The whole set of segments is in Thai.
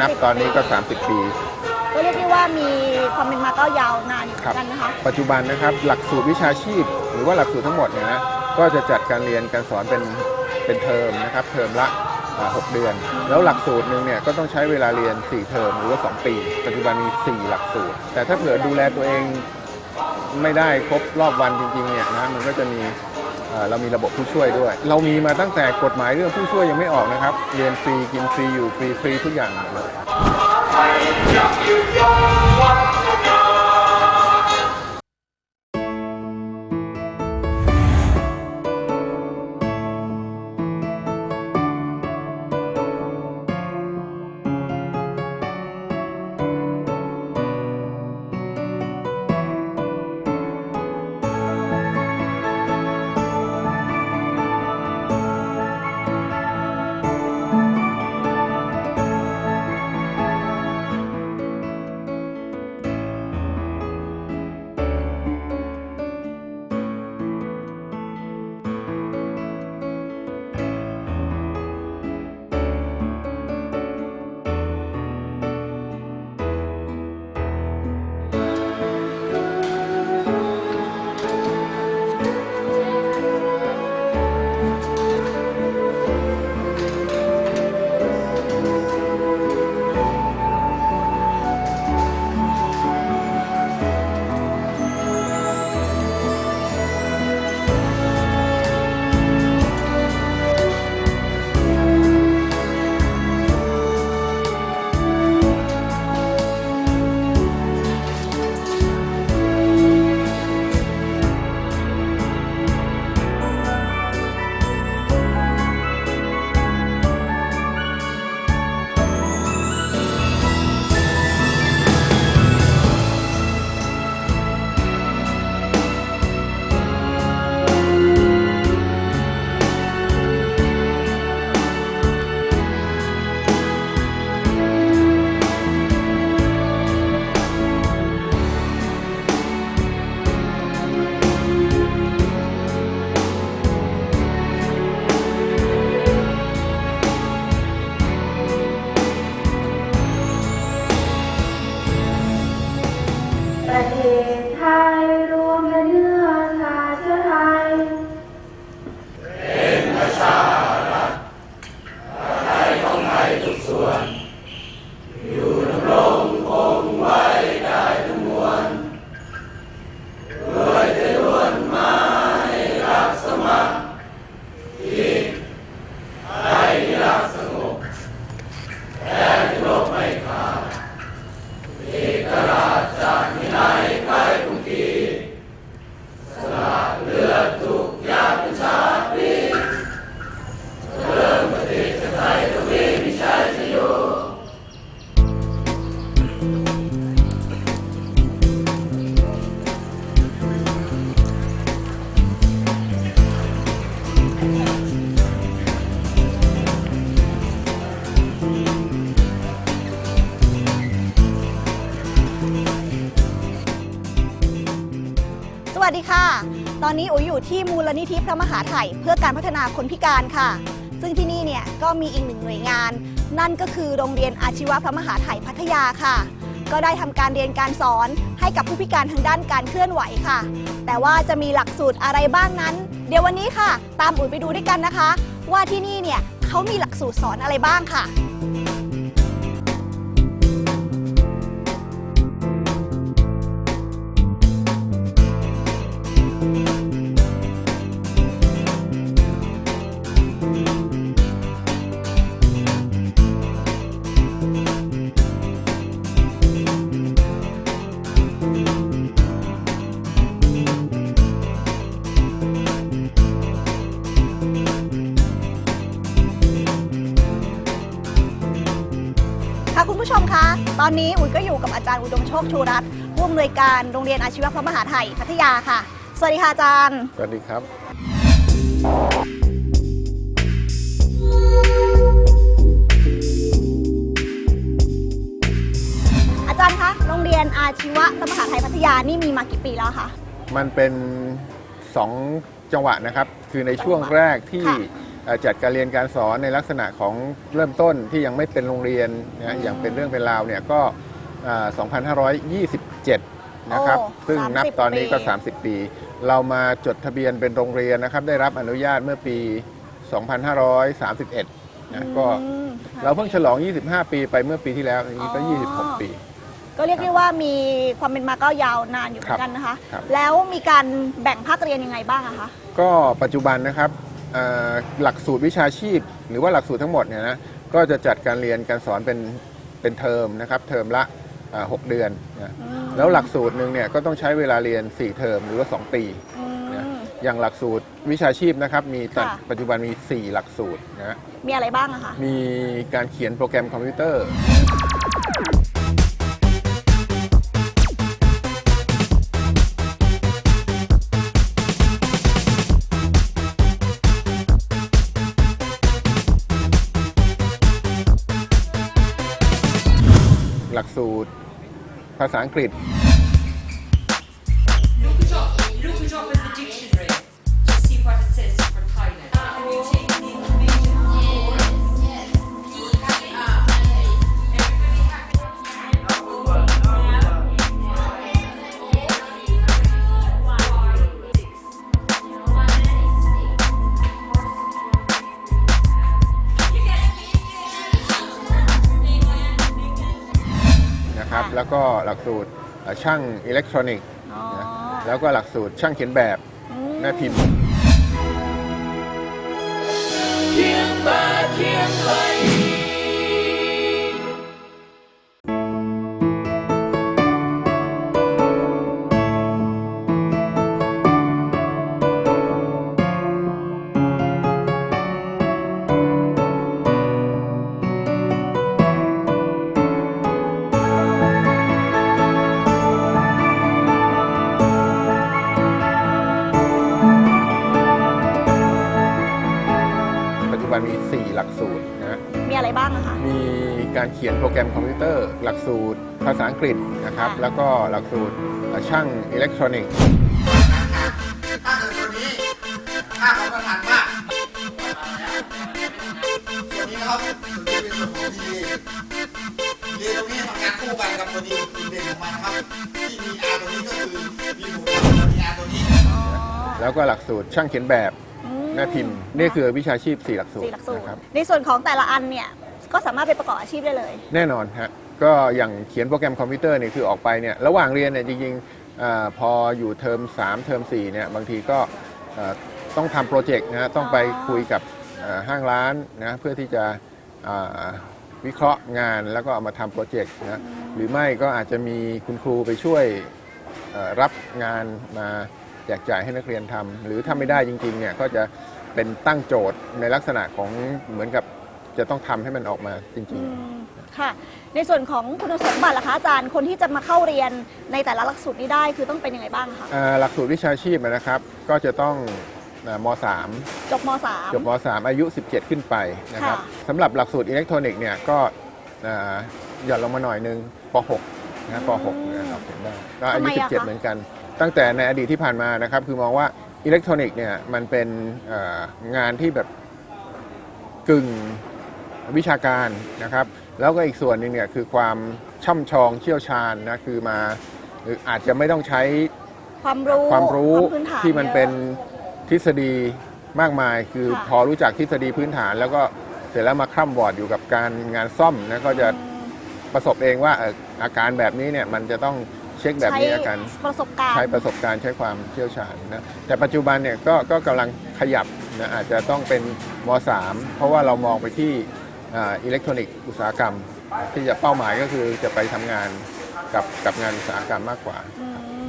นับตอนนี้ก็ 30 ปี ก็เรียกได้ว่ามีความเป็นมาก็ยาวนานอยู่เหมืครัอบนกันนะคะ ปัจจุบันนะครับหลักสูตรวิชาชีพ หรือว่าหลักสูตรทั้งหมดเนี่ยนะก็จะจัดการเรียนการสอนเป็นเป็นเทอมนะครับเทอมละอ่าหกเดือน แล้วหลักสูตรหนึ่งเนี่ยก็ต้องใช้เวลาเรียน 4 เทอมหรือว่า 2 ปี ปัจจุบันมี 4 หลักสูตร แต่ถ้าเผื่อดูแลตัวเองไม่ได้ครบรอบวันจริงๆเนี่ยนะมันก็จะมี เรามีระบบผู้ช่วยด้วย เรามีมาตั้งแต่กฎหมายเรื่องผู้ช่วยยังไม่ออกนะครับ เรียนฟรีกินฟรีอยู่ฟรีฟรีทุกอย่างเลย อยู่ที่มูลนิธิพระมหาไถ่เพื่อการพัฒนาคนพิการค่ะ ซึ่งที่นี่เนี่ยก็มีอีกหนึ่งหน่วยงาน นั่นก็คือโรงเรียนอาชีวะพระมหาไถ่พัทยาค่ะ ก็ได้ทำการเรียนการสอนให้กับผู้พิการทางด้านการเคลื่อนไหวค่ะ แต่ว่าจะมีหลักสูตรอะไรบ้างนั้น เดี๋ยววันนี้ค่ะ ตามอุ๋ยไปดูด้วยกันนะคะ ว่าที่นี่เนี่ยเขามีหลักสูตรสอนอะไรบ้างค่ะ ตอนนี้อุ๋ยก็อยู่กับอาจารย์อุดมโชคชูรัตน์ผู้อำนวยการโรงเรียนอาชีวะพระมหาไทยพัทยาค่ะ สวัสดีค่ะอาจารย์ สวัสดีครับ อาจารย์คะโรงเรียนอาชีวะพระมหาไทยพัทยานี่มีมากี่ปีแล้วคะมันเป็น 2 จังหวะนะครับ คือในช่วงแรกที่ค่ะเอ่อ จัดการเรียนการสอนในลักษณะของเริ่มต้นที่ยังไม่เป็นโรงเรียนนะอย่างเป็นเรื่องเป็นราวเนี่ยก็อ่า2527 นะครับ โอ้ซึ่งนับ30ตอนนี้ก็ ปี 30 ปี เรามาจดทะเบียนเป็นโรงเรียนนะครับ ได้รับอนุญาตเมื่อปี 2531 นะก็อืมเราเพิ่งฉลอง 25 ปีไปเมื่อปีที่แล้วอันนี้ก็ อ๋อ 26 ปี ก็เรียกได้ว่ามีความเป็นมาก็ยาวนานอยู่เหมือนกันนะคะ ครับ แล้วมีการแบ่งภาคเรียนยังไงบ้างอะคะ ก็ปัจจุบันนะครับเอ่อ หลักสูตรวิชาชีพ หรือว่าหลักสูตรทั้งหมดเนี่ยนะก็จะจัดการเรียนการสอนเป็นเป็นเทอมนะครับเทอมละเอ่อ6เดือนนะแล้วหลักสูตรหนึ่งเนี่ยก็ต้องใช้เวลาเรียน 4 เทอมหรือว่า 2 ปีอืมนะอย่างหลักสูตรวิชาชีพนะครับมีตัดค่ะปัจจุบันมี 4 หลักสูตรนะมีอะไรบ้างอะคะมีการเขียนโปรแกรมคอมพิวเตอร์ หลักสูตร ภาษาอังกฤษ หลักสูตรเอ่อช่างอิเล็กทรอนิกส์ อ๋อนะแล้วก็หลักสูตรช่างเขียนแบบอืม แม่พิมพ์ กฤษนะครับค่ะแล้วก็หลักสูตรช่างอิเล็กทรอนิกส์ถ้าเกิดตัวนี้ค่าของประธานมากตัวนี้นะครับตัวนี้เป็นส่วนของดีเลย์ตรงนี้ทำงานคู่กันกับตัวนี้คือเด่นของมันนะครับ ที่มี R ตัวนี้ก็คือมีหมุนตัวนี้ R ตัวนี้อ๋อแล้วก็หลักสูตรช่างเขียนแบบอืแม่พิมพ์นี่คือวิชาชีพ 4 หลักสูตสี่รหลักสูตร นะครับในส่วนของแต่ละอันเนี่ย ก็สามารถไปประกอบอาชีพได้เลย แน่นอนฮะ ก็อย่างเขียนโปรแกรมคอมพิวเตอร์เนี่ยคือออกไปเนี่ยระหว่างเรียนเนี่ยจริงๆพออยู่เทอม 3 เทอม4เนี่ยบางทีก็ต้องทำโปรเจกต์นะฮะต้องไปคุยกับห้างร้านนะเพื่อที่จะวิเคราะห์งานแล้วก็เอามาทำโปรเจกต์นะหรือไม่ก็อาจจะมีคุณครูไปช่วยรับงานมาแจกจ่ายให้นักเรียนทำหรือถ้าไม่ได้จริงๆเนี่ยก็จะเป็นตั้งโจทย์ในลักษณะของเหมือนกับจะต้องทำให้มันออกมาจริงอืๆ ค่ะ ในส่วนของคุณสมบัติล่ะคะอาจารย์คนที่จะมาเข้าเรียนในแต่ละหลักสูตรนี้ได้คือต้องเป็นยังไงบ้างคะอ่าหลักสูตรวิชาชีพนะครับ ก็จะต้องอ่ามจบม .3 จบม .3 อายุ 17 ขึ้นไปนะครับค่ะสำหรับหลักสูตรอิเล็กทรอนิกส์เนี่ยก็อ่าหย่อนลงมาหน่อยหนึงป .6 นะป .6 เนี่ยเราเขียนได้ก็อายุ17 เหมือนกัน ตั้งแต่ในอดีตที่ผ่านมานะครับคือมองว่าอิเล็กทรอนิกส์เนี่ยมันเป็นเอ่องานที่แบบกึ่งวิชาการนะครับ แล้วก็อีกส่วนหนึ่งเนี่ยคือความช่ำชองเชี่ยวชาญนะคือมาหรืออาจจะไม่ต้องใช้ความรู้ความรู้ความพื้นฐานที่มันยอะเป็นทฤษฎีมากมาย คือค่ะ พอรู้จักทฤษฎีพื้นฐาน แล้วก็เสร็จแล้วมาคร่ำวอร์ดอยู่กับการงานซ่อมนะก็จะประสบเองว่าเอ่ออาการแบบนี้เนี่ยมันจะต้องเช็คแบบใช้นี้อาการ ประสบการณ์ ใช้ประสบการณ์ใช้ความเชี่ยวชาญนะแต่ปัจจุบันเนี่ยก็ก็กำลังขยับนะอาจจะต้องเป็นม .3 เพราะว่าเรามองไปที่ อ่าอิเล็กทรอนิกส์อุตสาหกรรม ที่จะเป้าหมายก็คือจะไปทำงานกับกับงานอุตสาหกรรมมากกว่า อืม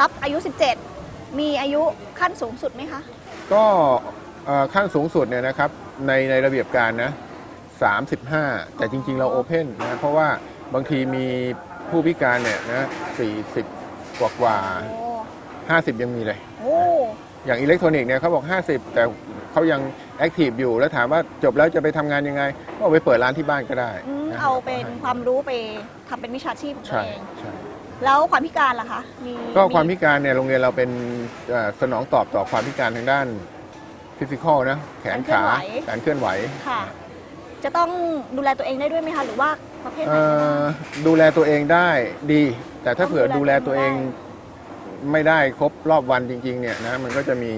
รับอายุ 17 มีอายุขั้นสูงสุดไหมคะ ก็เอ่อขั้นสูงสุดเนี่ยนะครับในในระเบียบการนะ 35 แต่จริง ๆ เราโอเพนนะเพราะว่าบางทีมีผู้พิการเนี่ยนะ40 กว่ากว่าโอ้50 ยังมีเลย โอ้ อย่างอิเล็กทรอนิกส์เนี่ยเขาบอก 50 แต่เขายังแอคทีฟอยู่แล้วถามว่าจบแล้วจะไปทำงานยังไง ก็เอาไปเปิดร้านที่บ้านก็ได้อืมนะเอาเป็นความรู้ไปทำเป็นวิชาชีพของตัวใช่เอง ใช่ แล้วความพิการล่ะคะ มีก็ความพิการเนี่ยโรงเรียนเราเป็นเอ่อสนองตอบต่อความพิการทางด้านฟิสิกอลนะแขนขาการเคลื่อนไหวการเคลื่อนไหวค่ะ จะต้องดูแลตัวเองได้ด้วยไหมคะ หรือว่าประเภทไหนเอ่อดูแลตัวเองได้ดี แต่ถ้าเผื่อดูแลตัวเอง ไม่ได้ครบรอบวันจริงๆเนี่ยนะมันก็จะมี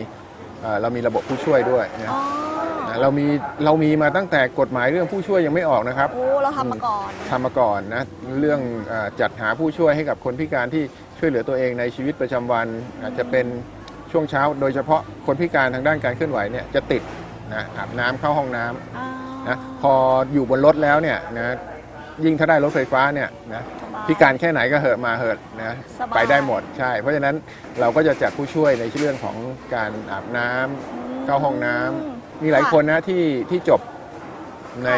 เอ่อเรามีระบบผู้ช่วยด้วยนะอ๋อนะเรามีเรามีมาตั้งแต่กฎหมายเรื่องผู้ช่วยยังไม่ออกนะครับ โอ้เราทำมาก่อน ทำมาก่อนนะเรื่องเออจัดหาผู้ช่วยให้กับคนพิการที่ช่วยเหลือตัวเองในชีวิตประจำวันอาจจะเป็นช่วงเช้า โดยเฉพาะคนพิการทางด้านการเคลื่อนไหวเนี่ยจะติดนะอาบน้ำเข้าห้องน้ำอ่านะพออยู่บนรถแล้วเนี่ยนะ ยิ่งถ้าได้รถไฟฟ้าเนี่ยนะสบายพิการแค่ไหนก็เหอะมาเหอะนะสบาย ไปได้หมดใช่ เพราะฉะนั้นเราก็จะจัดผู้ช่วยในเรื่องของการอาบน้ำ เข้าห้องน้ำมีหลายคนนะที่ที่จบใน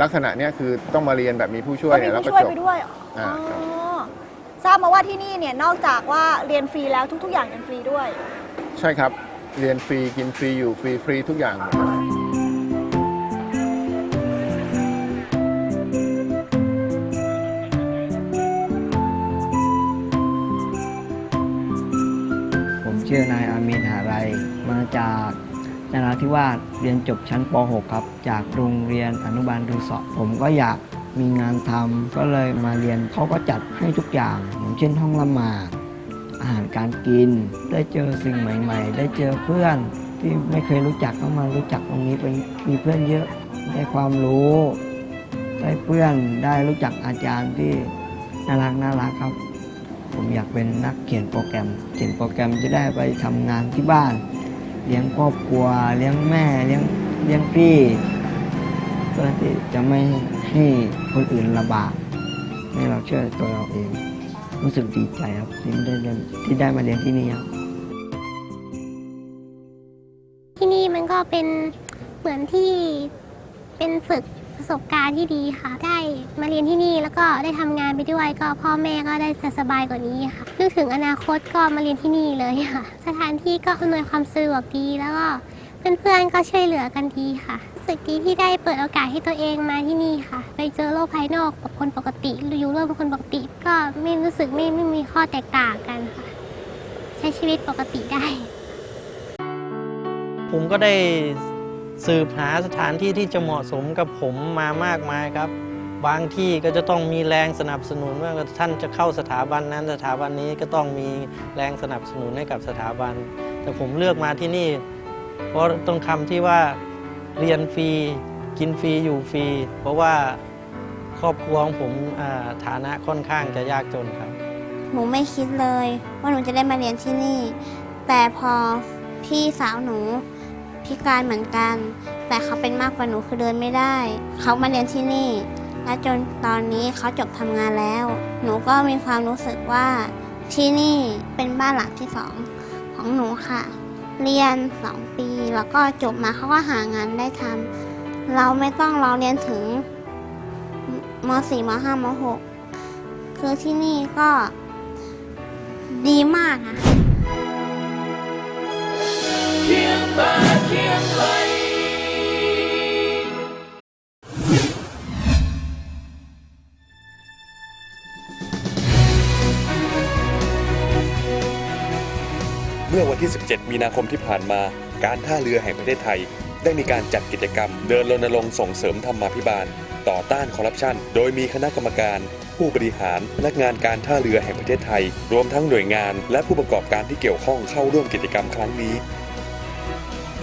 ลักษณะเนี้ยคือต้องมาเรียนแบบมีผู้ช่วยก็มีเนี่ยแล้วผู้ก็ช่วยจบ ไปด้วยอ่าอ๋อครับทราบมาว่าที่นี่เนี่ยนอกจากว่าเรียนฟรีแล้วทุก ๆ อย่างยังฟรีด้วย ใช่ครับ เรียนฟรีกินฟรีอยู่ฟรีฟรีทุกอย่างผม ชื่อนายอามีนหาไรมาจากนราธิวาสเรียนจบชั้นป .6 ครับ จากโรงเรียนอนุบาลรีสอผมก็อยากมีงานทำก็เลยมาเรียนเขาก็จัดให้ทุกอย่างอย่างเช่นห้องละหมาดอาหารการกิน ได้เจอสิ่งใหม่ ๆ ได้เจอเพื่อนที่ไม่เคยรู้จักก็มารู้จักตรงนี้เป็นมีเพื่อนเยอะได้ความรู้ ได้เพื่อนได้รู้จักอาจารย์ที่น่ารักน่ารักครับ ผมอยากเป็นนักเขียนโปรแกรม เขียนโปรแกรมจะได้ไปทำงานที่บ้าน เลี้ยงครอบครัว เลี้ยงแม่ เลี้ยงเลี้ยงพี่เพื่อที่จะไม่ให้คนอื่นลำบากให้เราช่วยตัวเราเอง รู้สึกดีใจครับที่ได้เรียนที่ได้มาเรียนที่นี่ครับที่นี่มันก็เป็นเหมือนที่เป็นฝึก ประสบการณ์ที่ดีค่ะ ได้มาเรียนที่นี่แล้วก็ได้ทำงานไปด้วย ก็พ่อแม่ก็ได้จะสบายกว่านี้ค่ะนึกถึงอนาคตก็มาเรียนที่นี่เลยค่ะ สถานที่ก็อำนวยความสะดวกดีแล้วก็เพื่อนๆก็ช่วยเหลือกันดีค่ะรู้สึกดีที่ได้เปิดโอกาสให้ตัวเองมาที่นี่ค่ะ ไปเจอโลกภายนอกกับคนปกติออยู่ร่วมกับคนปกติ ก็ไม่รู้สึกไม่ไม่มีข้อแตกต่างกันค่ะ ใช้ชีวิตปกติได้ ผมก็ได้ สืบหาสถานที่ที่จะเหมาะสมกับผมมามากมายครับ บางที่ก็จะต้องมีแรงสนับสนุนว่าท่านจะเข้าสถาบันนั้นสถาบันนี้ก็ต้องมีแรงสนับสนุนให้กับสถาบัน แต่ผมเลือกมาที่นี่ เพราะต้องคำที่ว่าเรียนฟรีกินฟรีอยู่ฟรีเพราะว่าครอบครัวของผมฐานะค่อนข้างจะยากจนครับ หนูไม่คิดเลยว่าหนูจะได้มาเรียนที่นี่ แต่พอพี่สาวหนู พิการเหมือนกัน แต่เขาเป็นมากกว่าหนูคือเดินไม่ได้ เขามาเรียนที่นี่ และจนตอนนี้เขาจบทำงานแล้ว หนูก็มีความรู้สึกว่าที่นี่เป็นบ้านหลังที่สองของหนูค่ะ เรียนสองปีแล้วก็จบมาเขาก็หางานได้ทำเราไม่ต้องรอเรียนถึงม .4 ม .5 ม .6 คือที่นี่ก็ดีมากอะ เมื่อวันที่ 17 มีนาคมที่ผ่านมา การท่าเรือแห่งประเทศไทย ได้มีการจัดกิจกรรม เดินรณรงค์ส่งเสริมธรรมาภิบาล ต่อต้านคอร์รัปชัน โดยมีคณะกรรมการ ผู้บริหารพนักงานการท่าเรือแห่งประเทศไทย รวมทั้งหน่วยงาน และผู้ประกอบการที่เกี่ยวข้องเข้าร่วมกิจกรรมครั้งนี้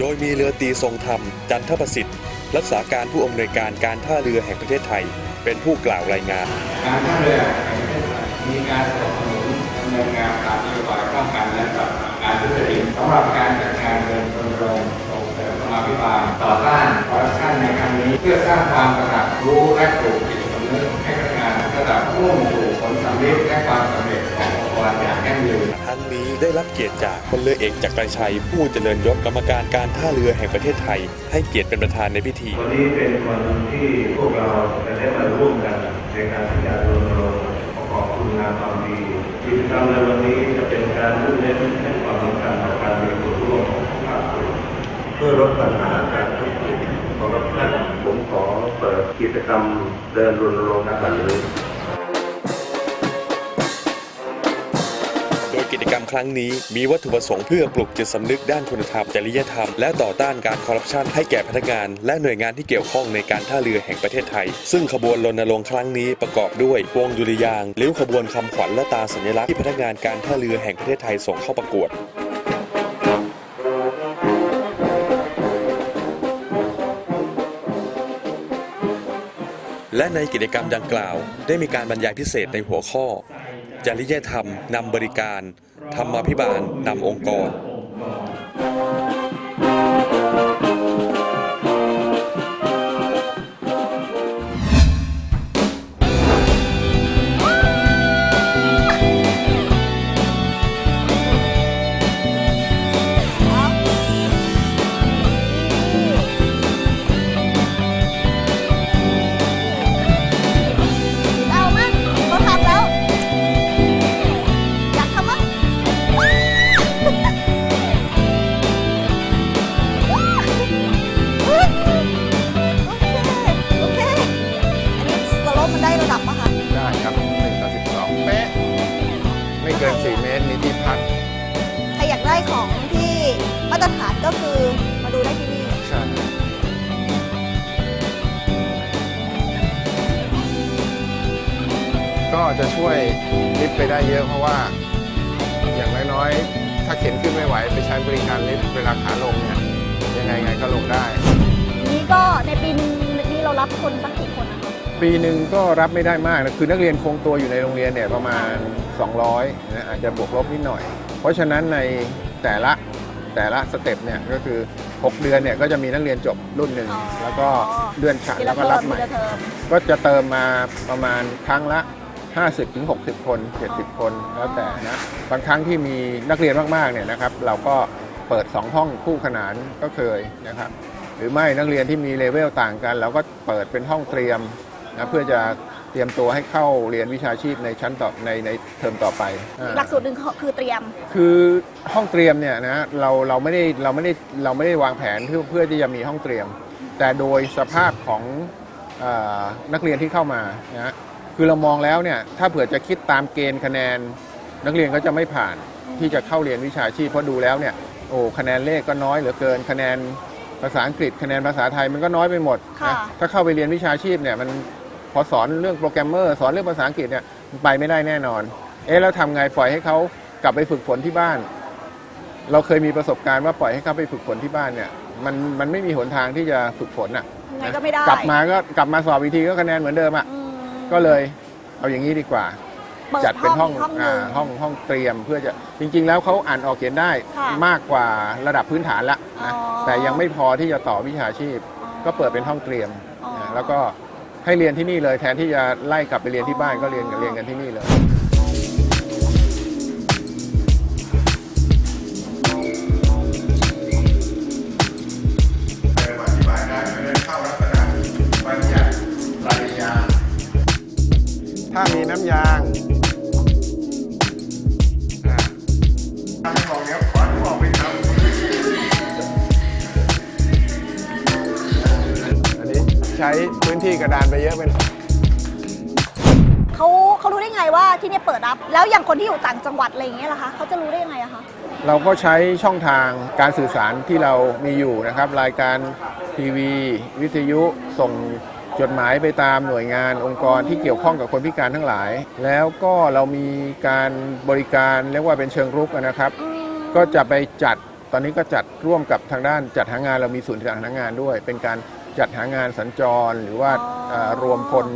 โดยมีเรือตีทรงธรรม จันทประสิทธิ์ รักษาการผู้อำนวยการการท่าเรือแห่งประเทศไทย เป็นผู้กล่าวรายงาน การท่าเรือแห่งประเทศไทยมีการสนับสนุนดำเนินงานตามนโยบายป้องกันและปราบปรามการทุจริตสำหรับการจัดงานเดินรณรงค์ส่งเสริมสมาธิบาลต่อต้านคอร์รัปชันในครั้งนี้ เพื่อสร้างความตระหนักรู้และปลูกจิตสำนึกให้พนักงานระดับมุ่งสู่ผลสำเร็จและความสำเร็จ ขององค์กรอย่างยั่งยืนทั้งนี้ได้รับเกียรติจากพลเรือเอกจักรชัย ผู้เจริญยศกรรมการการท่าเรือแห่งประเทศไทย ให้เกียรติเป็นประธานในพิธี วันนี้เป็นวันที่พวกเราจะได้มาร่วมกันในการที่จะรณรงค์ประกอบคุณงามความดีกิจกรรมในวันนี้จะเป็นการมุ่งเน้นให้ความสำคัญต่อการมีส่วนร่วมของภาคส่วนเพื่อลดปัญหาการทุจริตของรัฐบาลผมขอเปิดกิจกรรมเดินรณรงค์ณบัดนี้ ครั้งนี้มีวัตถุประสงค์เพื่อปลุกจิตสำนึกด้านคุณธรรมจริยธรรม และต่อต้านการคอร์รัปชันให้แก่พนักงาน และหน่วยงานที่เกี่ยวข้องในการท่าเรือแห่งประเทศไทย ซึ่งขบวนรณรงค์ครั้งนี้ประกอบด้วยวงดุริยางค์ริ้วขบวนคำขวัญและตาสัญลักษณ์ที่พนักงานการท่าเรือแห่งประเทศไทยส่งเข้าประกวดและในกิจกรรมดังกล่าว ได้มีการบรรยายพิเศษในหัวข้อ จริยธรรมนำบริการ ธรรมาภิบาลนำองค์กร ก็คือมาดูได้ที่นี่ ใช่ก็จะช่วยลิฟต์ไปได้เยอะเพราะว่า อย่างน้อยๆ ถ้าเข็นขึ้นไม่ไหว ไปใช้บริการลิฟต์เวลาขาลงเนี่ยยังไงไงก็ลงได้ นี้ก็ในปีหนึงนี้เรารับคนสักกี่คนนะคะปีหนึ่งก็รับไม่ได้มากนะคือนักเรียนคงตัวอยู่ในโรงเรียนเนี่ยประมาณ 200นะอาจจะบวกลบนิดหน่อย เพราะฉะนั้นในแต่ละ แต่ละสเต็ปเนี่ยก็คือ 6 เดือนเนี่ยก็จะมีนักเรียนจบรุ่นหนึ่งอ๋อแล้วก็เดือนขันทีแล้ละวก็เทอรัมบใหม่ทีละเทอมก็จะเติมมาประมาณครั้งละ 50ถึง60 คน 70 คนแล้วแต่นะบางครั้งที่มีนักเรียนมากๆเนี่ยนะครับ เราก็เปิด 2 ห้องคู่ขนานก็เคยนะครับ หรือไม่นักเรียนที่มีเลเวลต่างกัน เราก็เปิดเป็นห้องเตรียมนะเพื่อจะ เตรียมตัวให้เข้าเรียนวิชาชีพในชั้นต่อในในเทอมต่อไปอ่าหลักสูตรหนึ่งคือเตรียม คือห้องเตรียมเนี่ยนะเราเราไม่ได้เราไม่ได้เราไม่ได้วางแผนเพื่อเพื่อที่จะมีห้องเตรียม แต่โดยสภาพของเออนักเรียนที่เข้ามานะคือเรามองแล้วเนี่ยถ้าเผื่อจะคิดตามเกณฑ์คะแนน นักเรียนก็จะไม่ผ่านที่จะเข้าเรียนวิชาชีพเพราะดูแล้วเนี่ยโอ้คะแนนเลขก็น้อยเหลือเกินคะแนนภาษาอังกฤษคะแนนภาษาไทยมันก็น้อยไปหมดค่ะนะถ้าเข้าไปเรียนวิชาชีพเนี่ยมัน พอสอนเรื่องโปรแกรมเมอร์สอนเรื่องภาษาอังกฤษเนี่ยมันไปไม่ได้แน่นอน เอ๊ะแล้วทำไงปล่อยให้เขากลับไปฝึกฝนที่บ้าน เราเคยมีประสบการณ์ว่าปล่อยให้เขาไปฝึกฝนที่บ้านเนี่ยมันมันไม่มีหนทางที่จะฝึกฝนอะยังไงก็ไม่ได้กลับมาก็กลับมาสอบอีกทีก็คะแนนเหมือนเดิมอะอืม ก็เลยเอาอย่างนี้ดีกว่าเปิดจัดเป็นห้องห้องหนึ่งาห้องห้องเตรียมเพื่อจะจริง ๆ แล้วเขาอ่านออกเขียนได้ค่ะมากกว่าระดับพื้นฐานละนะอ๋อแต่ยังไม่พอที่จะต่อวิชาชีพ ก็เปิดเป็นห้องเตรียมอ๋อ นะแล้วก็ ให้เรียนที่นี่เลย แทนที่จะไล่กลับไปเรียนที่บ้านก็เรียนเรียนกันที่นี่เลยเดินอธิบายได้ไม่ได้เข้าลักษณะบัญญัติปริยาถ้ามีน้ำยางีกระดานไปเยอะเป็นเขาเขารู้ได้ไงว่าที่เนี่ยเปิดรับ แล้วอย่างคนที่อยู่ต่างจังหวัดอะไรอย่างเงี้ยล่ะคะเขาจะรู้ได้ยังไงอะคะ เราก็ใช้ช่องทางการสื่อสารที่เรามีอยู่นะครับ รายการทีวี วิทยุส่งจดหมายไปตามหน่วยงานองค์กรที่เกี่ยวข้องกับคนพิการทั้งหลาย แล้วก็เรามีการบริการเรียกว่าเป็นเชิงรุกนะครับ ก็จะไปจัดตอนนี้ก็จัดร่วมกับทางด้านจัดหางานเรามีศูนย์จัดหางานด้วย เป็นการ จัดหางานสัญจรหรือว่าอ๋อ เอ่อรวมคน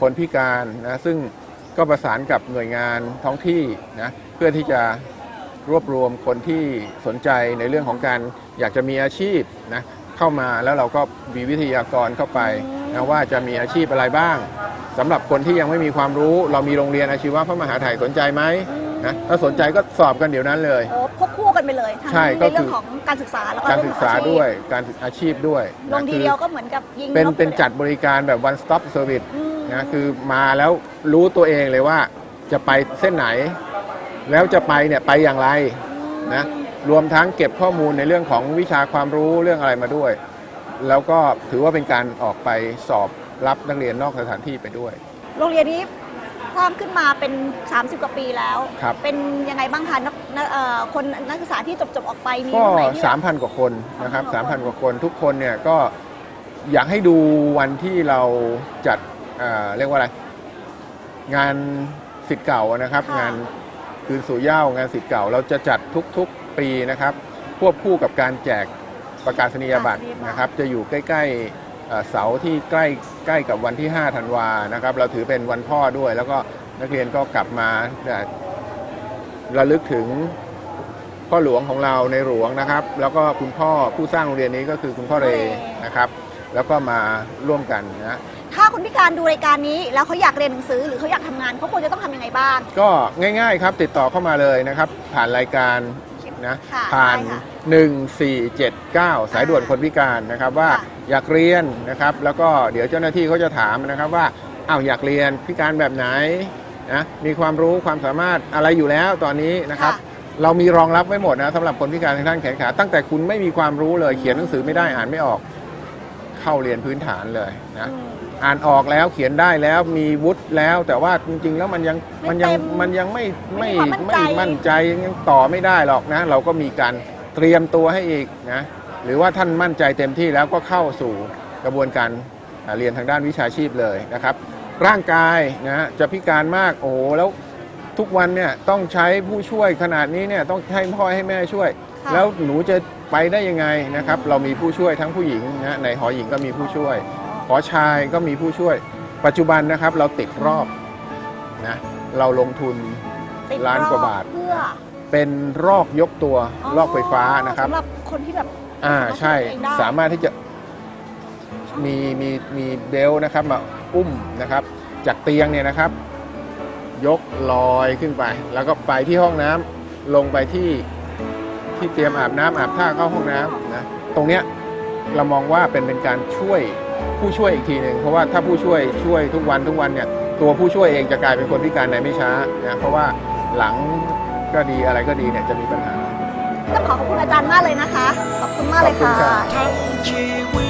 คนพิการนะซึ่งก็ประสานกับหน่วยงานท้องที่นะเพื่อที่จะรวบรวมคนที่สนใจในเรื่องของการอยากจะมีอาชีพนะเข้ามาแล้วเราก็มีวิทยากรเข้าไปนะว่าจะมีอาชีพอะไรบ้างสำหรับคนที่ยังไม่มีความรู้ เรามีโรงเรียนอาชีวะพระมหาไทยสนใจไหม นะถ้าสนใจก็สอบกันเดี๋ยวนั้นเลย โอ้ควบคู่กันไปเลยทั้งใช่ในก็เรื่คือองของการศึกษาแล้วก็การเรื่ศึองกของษาอาชีพด้วยการอาชีพด้วยลงนะทีคือเดียวก็เหมือนกับยิงเป็นนกเป็นลยจัดบริการแบบ one stop service อืมนะคือมาแล้วรู้ตัวเองเลยว่าจะไปเส้นไหน แล้วจะไปเนี่ยไปอย่างไรนะรวมทั้งเก็บข้อมูลในเรื่องของวิชาความรู้เรื่องอะไรมาด้วย แล้วก็ถือว่าเป็นการออกไปสอบรับนักเรียนนอกสถานที่ไปด้วย โรงเรียนนี้ สร้างขึ้นมาเป็น 30 กว่าปีแล้ว ครับ เป็นยังไงบ้างคะนักนักเอ่อคนนักศึกษาที่จบจบๆออกไปมีก็ตรงไหนที่แบบ3,000 กว่าคนนะครับ 3,000 3,000 กว่าคนทุกคนเนี่ยก็อยากให้ดูวันที่เราจัดเอ่อเรียกว่าอะไร งานสิทธิ์เก่านะครับ ค่ะ งานคืนสู่เหย้างานสิทธิ์เก่า เราจะจัดทุกๆปีนะครับ ควบคู่กับการแจกประกาศนียบัตรนะครับ จะอยู่ใกล้ๆ เอ่อเสาร์ที่ใกล้ใกล้กับวันที่ 5 ธันวานะครับ เราถือเป็นวันพ่อด้วย แล้วก็นักเรียนก็กลับมาเอ่อระลึกถึงพ่อหลวงของเราในหลวงนะครับ แล้วก็คุณพ่อผู้สร้างโรงเรียนนี้ก็คือคุณพ่อเรนะครับ แล้วก็มาร่วมกันนะถ้าคนพิการดูรายการนี้ แล้วเขาอยากเรียนหนังสือหรือเขาอยากทำงานเขาควรจะต้องทำยังไงบ้าง ก็ง่าย ๆ ครับติดต่อเข้ามาเลยนะครับ ผ่านรายการ นะค่ะผ่าน ได้ค่ะ1479 สายด่วนคนพิการนะครับว่าค่ะอยากเรียนนะครับ แล้วก็เดี๋ยวเจ้าหน้าที่เขาจะถามนะครับว่าอ้าวอยากเรียนพิการแบบไหนนะมีความรู้ความสามารถอะไรอยู่แล้วตอนนี้นะครับ ค่ะ เรามีรองรับไว้หมดนะสำหรับคนพิการทางด้านแขนขา ตั้งแต่คุณไม่มีความรู้เลยเขียนหนังสือไม่ได้อ่านไม่ออก เข้าเรียนพื้นฐานเลยนะอืมอ่านออกแล้วเขียนได้แล้วมีวุฒิแล้ว แต่ว่าจริง ๆ แล้วมันยังไม่มันยังเต็มมันยังไม่ไม่ไม่มีความมั่นใจไม่มั่นใจยังต่อไม่ได้หรอกนะ เราก็มีการเตรียมตัวให้อีกนะหรือว่าท่านมั่นใจเต็มที่แล้วก็เข้าสู่กระบวนการอ่าเรียนทางด้านวิชาชีพเลยนะครับ ร่างกายนะจะพิการมากโอ้โหแล้วทุกวันเนี่ยต้องใช้ผู้ช่วยขนาดนี้เนี่ยต้องให้พ่อให้แม่ช่วย ค่ะแล้วหนูจะไปได้ยังไงนะครับ เรามีผู้ช่วยทั้งผู้หญิงนะในหอหญิงก็มีผู้ช่วย หอชายก็มีผู้ช่วย ปัจจุบันนะครับเราติดรอบนะเราลงทุน ติดล้านกว่าบาท เพื่อเป็นรอกยกตัวรอกไฟฟ้านะครับ สำหรับคนที่แบบ อ่าใช่สามารถช่วยตัวเองได้ สามารถที่จะมีมีมีเบลต์นะครับมาอุ้มนะครับ จากเตียงเนี่ยนะครับ ยกลอยขึ้นไป แล้วก็ไปที่ห้องน้ำลงไปที่ ที่เตรียมอาบน้ำอาบท่าเข้าห้องน้ำนะตรงเนี้ยเรามองว่าเป็นเป็นการช่วยผู้ช่วยอีกทีหนึ่งเพราะว่าถ้าผู้ช่วยช่วยทุกวันทุกวันเนี่ยตัวผู้ช่วยเองจะกลายเป็นคนพิการในไม่ช้านะเพราะว่าหลังก็ดีอะไรก็ดีเนี่ยจะมีปัญหาต้องขอขอบคุณอาจารย์มากเลยนะคะ ขอบคุณมากเลยขอบคุณค่ะครับทั้งชีวิต